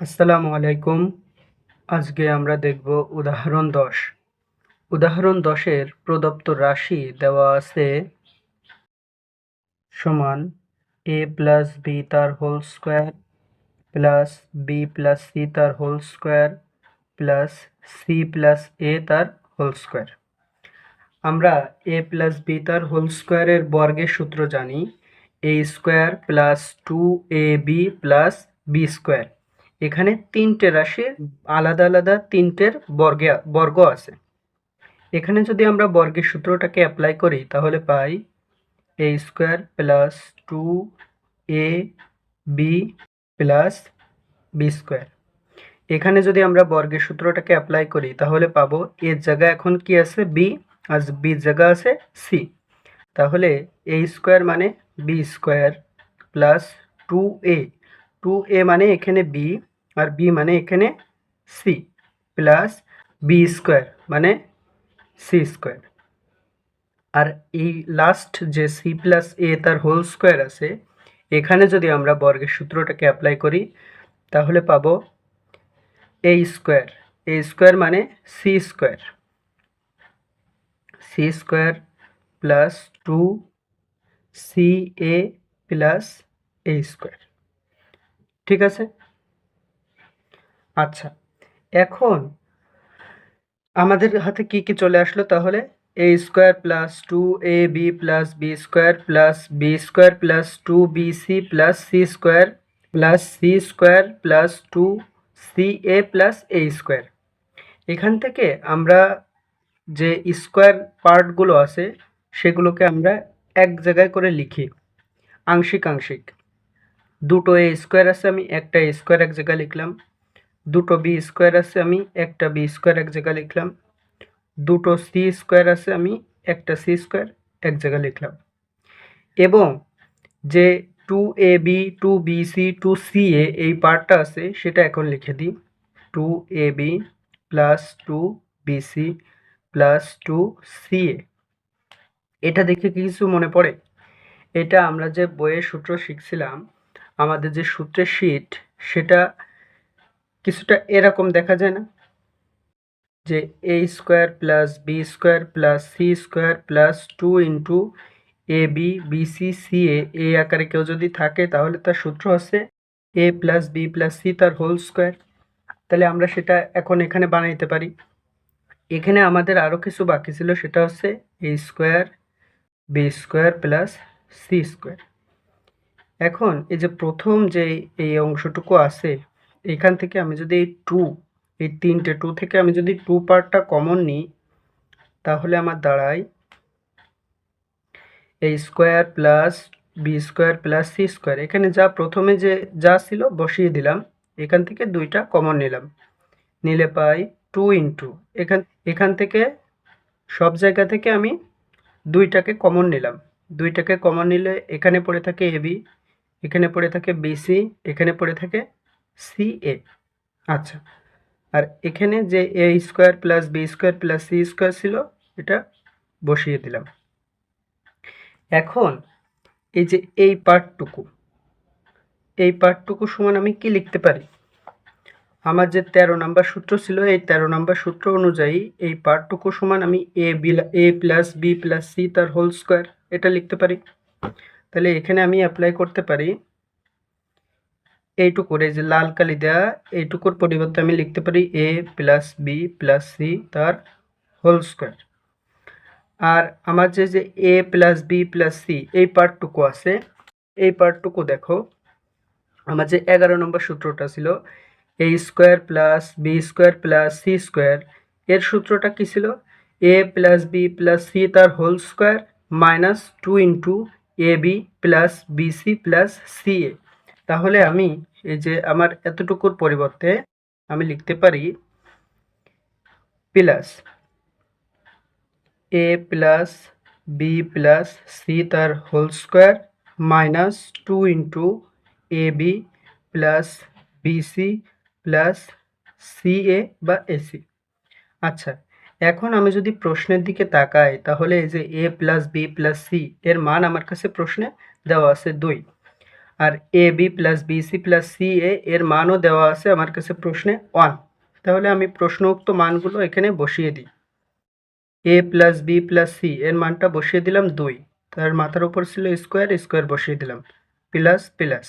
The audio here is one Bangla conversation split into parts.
আসসালামু আলাইকুম। আজকে আমরা দেখব উদাহরণ দশ। উদাহরণ দশের প্রদত্ত রাশি দেওয়া আছে সমান এ প্লাস বি তার whole square plus B plus C তার whole square plus C plus A তার হোল স্কোয়ার আমরা এ প্লাস বি তার হোল স্কোয়ারের বর্গের সূত্র জানি। A square plus two A B plus B square এখানে তিনটে রাশির আলাদা আলাদা তিনটের বর্গে, বর্গ আছে। এখানে যদি আমরা বর্গের সূত্রটাকে অ্যাপ্লাই করি, তাহলে পাই A square plus two A B plus B square এখানে যদি আমরা বর্গের সূত্রটাকে অ্যাপ্লাই করি, তাহলে পাবো এর জায়গা এখন কি আছে? বি আর বির জায়গা আছে সি তাহলে এ স্কোয়ার মানে B square plus two A two A মানে এখানে বি আর বি মানে এখানে সি প্লাস বি স্কোয়ার মানে সি স্কোয়ার। আর এই লাস্ট যে সি প্লাস এ তার হোল স্কোয়ার আছে, এখানে যদি আমরা বর্গের সূত্রটাকে অ্যাপ্লাই করি, তাহলে পাবো এ স্কোয়ার এ স্কোয়ার মানে C square C square plus two C A plus A square ঠিক আছে? আচ্ছা এখন আমাদের হাতে কি কি চলে আসলো তাহলে? A square plus two A B plus B square plus B square plus two B C plus C square plus C square plus two C A plus A square এখান থেকে আমরা যে স্কোয়ার পার্টগুলো আছে, সেগুলোকে আমরা এক জায়গায় করে লিখি। আংশিক আংশিক। দুটো এ স্কোয়ার আছে আমি, একটা এ স্কোয়ার এক জায়গায় লিখলাম। দুটো বি স্কোয়ার আছে আমি, একটা বি স্কোয়ার এক জায়গায় লিখলাম। দুটো সি স্কোয়ার আছে আমি, একটা সি স্কোয়ার এক জায়গায় লিখলাম। এবং যে two A B two B C two C A এই পার্টটা আছে, সেটা এখন লিখে দিই। Two A B plus two B C plus two C A এটা দেখে কিছু মনে পড়ে? এটা আমরা যে বইয়ের সূত্র শিখছিলাম আমাদের যে সূত্রের শীট সেটা কিছুটা এরকম দেখা যায় না? যে A square plus B square plus C square plus two into A B B C C A এই আকারে কেউ যদি থাকে, তাহলে তার সূত্র হচ্ছে A plus B plus C তার হোল স্কোয়ার তাহলে আমরা সেটা এখন এখানে বানাইতে পারি। এখানে আমাদের আরও কিছু বাকি ছিল, সেটা হচ্ছে A square B square plus C square এখন এই যে প্রথম যে এই অংশটুকু আছে এখান থেকে আমি যদি এই টু এই তিনটে টু থেকে আমি যদি টু পার্টটা কমন নিই, তাহলে আমার দাঁড়ায় এই square plus B square plus C square এখানে যা প্রথমে যে যা ছিল বসিয়ে দিলাম, এখান থেকে দুইটা কমন নিলাম। নিলে পাই টু ইন্টু এখান এখান থেকে সব জায়গা থেকে আমি দুইটাকে কমন নিলাম। দুইটাকে কমন নিলে এখানে পড়ে থাকে এ বি এখানে পড়ে থাকে বিসি এখানে পড়ে থাকে সি এ আচ্ছা আর এখানে যে A square plus B square plus C square ছিল, এটা বসিয়ে দিলাম। এখন এই যে এই পার্টটুকু এই পার্টটুকু সমান আমি কি লিখতে পারি? আমার যে তেরো নাম্বার সূত্র ছিল, এই তেরো নাম্বার সূত্র অনুযায়ী এই পার্টটুকু সমান আমি A B A plus B plus C তার হোল স্কোয়ার এটা লিখতে পারি? তাহলে এখানে আমি অ্যাপ্লাই করতে পারি। এইটুকুর এই যে লাল কালি দেওয়া এইটুকুর পরিবর্তে আমি লিখতে পারি A plus B plus C তার হোল স্কোয়ার আর আমার যে যে A plus B plus C এই পার্টটুকু আছে। এই পার্টটুকু দেখো, আমার যে এগারো নম্বর সূত্রটা ছিল A square plus B square plus C square এর সূত্রটা কী ছিল? A plus B plus C তার whole square minus two into A B plus BC plus C A তাহলে আমি এই যে আমার এতটুকুর পরিবর্তে আমি লিখতে পারি plus A plus B plus C তার whole square minus two into A B plus BC plus C A বা এসি আচ্ছা এখন আমি যদি প্রশ্নের দিকে তাকাই, তাহলে এই যে A plus B plus C এর মান আমার কাছে প্রশ্নে দেওয়া আছে দুই। আর A B plus B C plus C A এর মানও দেওয়া আছে আমার কাছে প্রশ্নে ওয়ান তাহলে আমি প্রশ্নোক্ত মানগুলো এখানে বসিয়ে দিই। A plus B plus C এর মানটা বসিয়ে দিলাম দুই। তার মাথার উপর ছিল স্কোয়ার স্কোয়ার বসিয়ে দিলাম। প্লাস প্লাস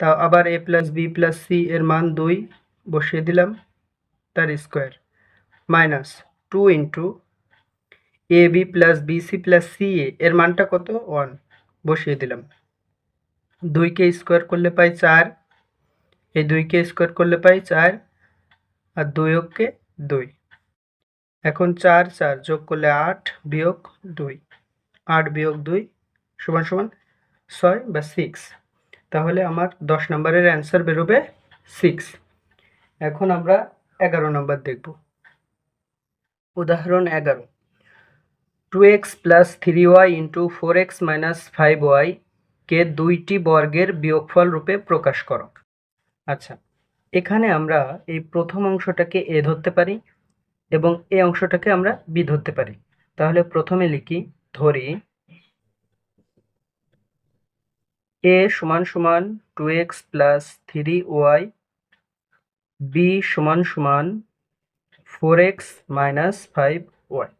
তা আবার A plus B plus C এর মান দুই, বসিয়ে দিলাম তার square minus two into A B plus B C plus C A, এর মানটা কত? ওয়ান। বসিয়ে দিলাম। দুইকে স্কোয়ার করলে পাই চার। এই দুইকে স্কোয়ার করলে পাই চার আর দুই অক্ষে দুই। এখন চার চার যোগ করলে আট বিয়োগ দুই। আট বিয়োগ দুই সমান সমান ছয় বা সিক্স তাহলে আমার দশ নম্বরের অ্যান্সার বেরোবে সিক্স এখন আমরা এগারো নম্বর দেখব। উদাহরণ এগারো। Two X plus three Y into four X minus five Y কে দুইটি বর্গের বিয়োগফল রূপে প্রকাশ করো। আচ্ছা এখানে আমরা এই প্রথম অংশটাকে এ ধরতে পারি এবং এই অংশটাকে আমরা বি ধরতে পারি। তাহলে প্রথমে লিখি, ধরি এ সমান সমান two X plus three Y B সমান সমান four X minus five Y.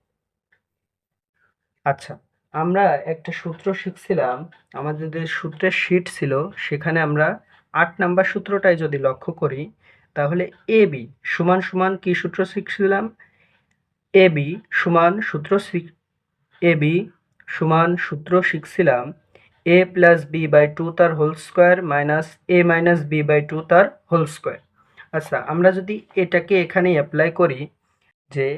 আচ্ছা আমরা একটা সূত্র শিখছিলাম, আমাদের যে সূত্রের শীট ছিল, সেখানে আমরা আট নাম্বার সূত্রটাই যদি লক্ষ্য করি, তাহলে এ বি সমান সমান কি সূত্র শিখছিলাম? এ বি সমান সূত্র শিখ, এ বি সমান সূত্র শিখছিলাম, A plus B by two তার whole square minus A minus B by two তার হোল স্কোয়ার। আচ্ছা আমরা যদি এটাকে এখানে অ্যাপ্লাই করি যে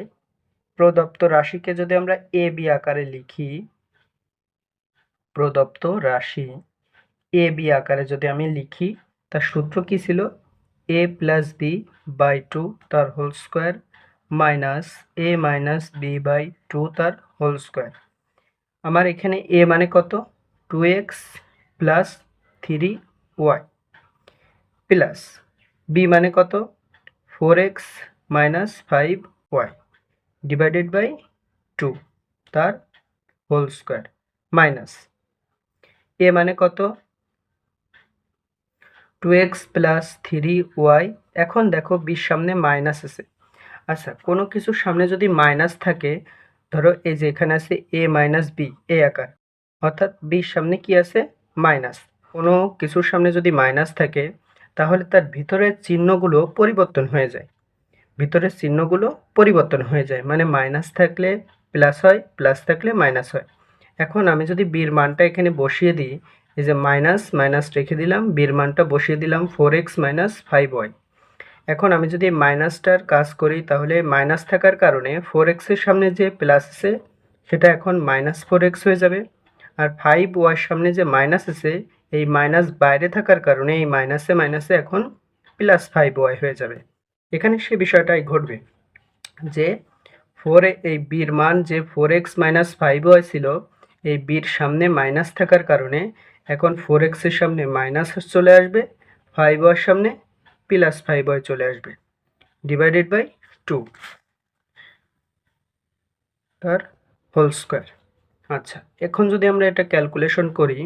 প্রদত্ত রাশিকে যদি আমরা এ বি আকারে লিখি, প্রদত্ত রাশি এ বি আকারে যদি আমি লিখি, তার সূত্র কি ছিল? A plus B by two তার whole square minus A minus B by two তার হোল স্কোয়ার আমার এখানে এ মানে কত? Two X plus three Y plus B মানে কত? Four X minus five Y divided by two তার হোল স্কোয়ার মাইনাস এ মানে কত? Two X plus three Y এখন দেখো বির সামনে মাইনাস আছে। আচ্ছা কোনো কিছুর সামনে যদি মাইনাস থাকে, ধরো এই যে এখানে আছে এ মাইনাস বি এ আকার, অর্থাৎ বির সামনে কি আছে? মাইনাস কোনো কিছুর সামনে যদি মাইনাস থাকে তাহলে তার ভিতরের চিহ্নগুলো পরিবর্তন হয়ে যায়। ভিতরের চিহ্নগুলো পরিবর্তন হয়ে যায়। মানে মাইনাস থাকলে প্লাস হয় প্লাস থাকলে মাইনাস হয়। এখন আমি যদি বির মানটা এখানে বসিয়ে দিই, এই যে মাইনাস মাইনাস রেখে দিলাম বির মানটা বসিয়ে দিলাম four X minus five Y এখন আমি যদি মাইনাসটার কাজ করি, তাহলে মাইনাস থাকার কারণে ফোর এক্সের সামনে যে প্লাস আছে, সেটা এখন মাইনাস ফোর এক্স হয়ে যাবে। আর ফাইভ ওয়ার সামনে যে মাইনাস আছে এই মাইনাস বাইরে থাকার কারণে এই মাইনাসে মাইনাসে এখন প্লাস ফাইভ ওয়াই হয়ে যাবে। এখানে সে বিষয়টাই ঘটবে যে ফোর এই বির মান যে four X minus five Y ছিল, এই বির সামনে মাইনাস থাকার কারণে এখন ফোর এক্সের সামনে মাইনাস চলে আসবে ফাইভ ওয়ার সামনে প্লাস ফাইভ ওয়াই চলে আসবে ডিভাইডেড বাই টু তার হোল স্কোয়ার আচ্ছা এখন যদি আমরা এটা ক্যালকুলেশন করি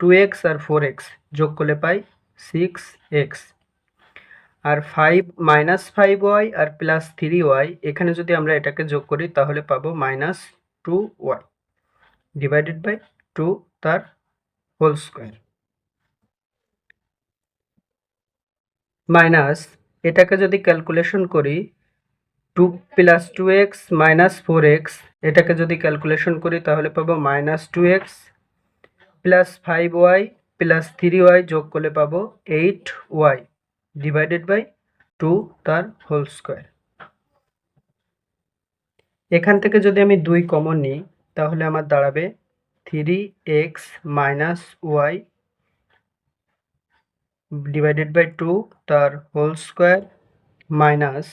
টু এক্স আর ফোর এক্স যোগ করলে পাই সিক্স এক্স আর ফাইভ মাইনাস ফাইভ ওয়াই আর প্লাস থ্রি ওয়াই এখানে যদি আমরা এটাকে যোগ করি তাহলে পাবো minus two y divided by two তার হোল স্কোয়ার মাইনাস এটাকে যদি ক্যালকুলেশন করি two plus two x minus four X এটাকে যদি ক্যালকুলেশন করি তাহলে পাবো minus two X plus five Y plus three Y যোগ করলে পাবো eight Y divided by two তার হোল স্কোয়ার এখান থেকে যদি আমি দুই কমন নিই, তাহলে আমার দাঁড়াবে three X minus Y divided by two তার হোল স্কোয়ার মাইনাস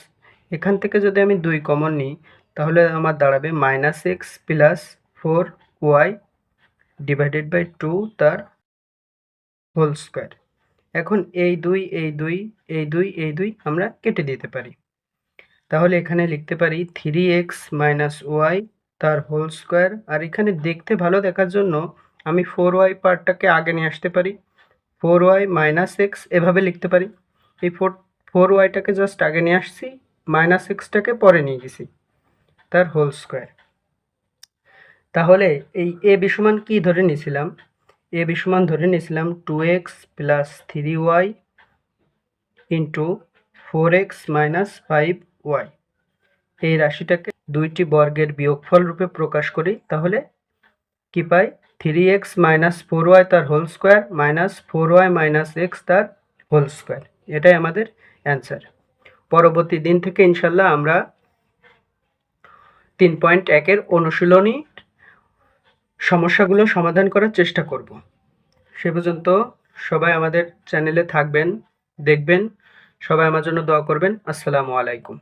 এখান থেকে যদি আমি দুই কমন নিই, তাহলে আমার দাঁড়াবে minus X plus four Y divided by two তার হোল স্কোয়ার এখন এই দুই এই দুই এই দুই এই দুই আমরা কেটে দিতে পারি। তাহলে এখানে লিখতে পারি থ্রি এক্স মাইনাস ওয়াই তার হোল স্কোয়ার আর এখানে দেখতে ভালো দেখার জন্য আমি ফোর ওয়াই পার্টটাকে আগে নিয়ে আসতে পারি। ফোর ওয়াই মাইনাস এক্স এভাবে লিখতে পারি। এই ফোর ফোর ওয়াইটাকে জাস্ট আগে নিয়ে আসছি মাইনাস এক্সটাকে পরে নিয়ে গেছি। তার হোল স্কোয়ার তাহলে এই এ বিসমান কি ধরে নিয়েছিলাম? এ বিসমান ধরে নিয়েছিলাম two X plus three Y into four X minus five Y এই রাশিটাকে দুইটি বর্গের বিয়োগফল রূপে প্রকাশ করি, তাহলে কি পাই? Three X minus four Y তার whole square minus four Y minus X তার হোল স্কোয়ার এটাই আমাদের অ্যান্সার পরবর্তী দিন থেকে ইনশাল্লাহ আমরা তিন পয়েন্ট একের অনুশীলনী সমস্যাগুলো সমাধান করার চেষ্টা করব। সে পর্যন্ত সবাই আমাদের চ্যানেলে থাকবেন, দেখবেন, সবাই আমার জন্য দোয়া করবেন। আসসালামু আলাইকুম।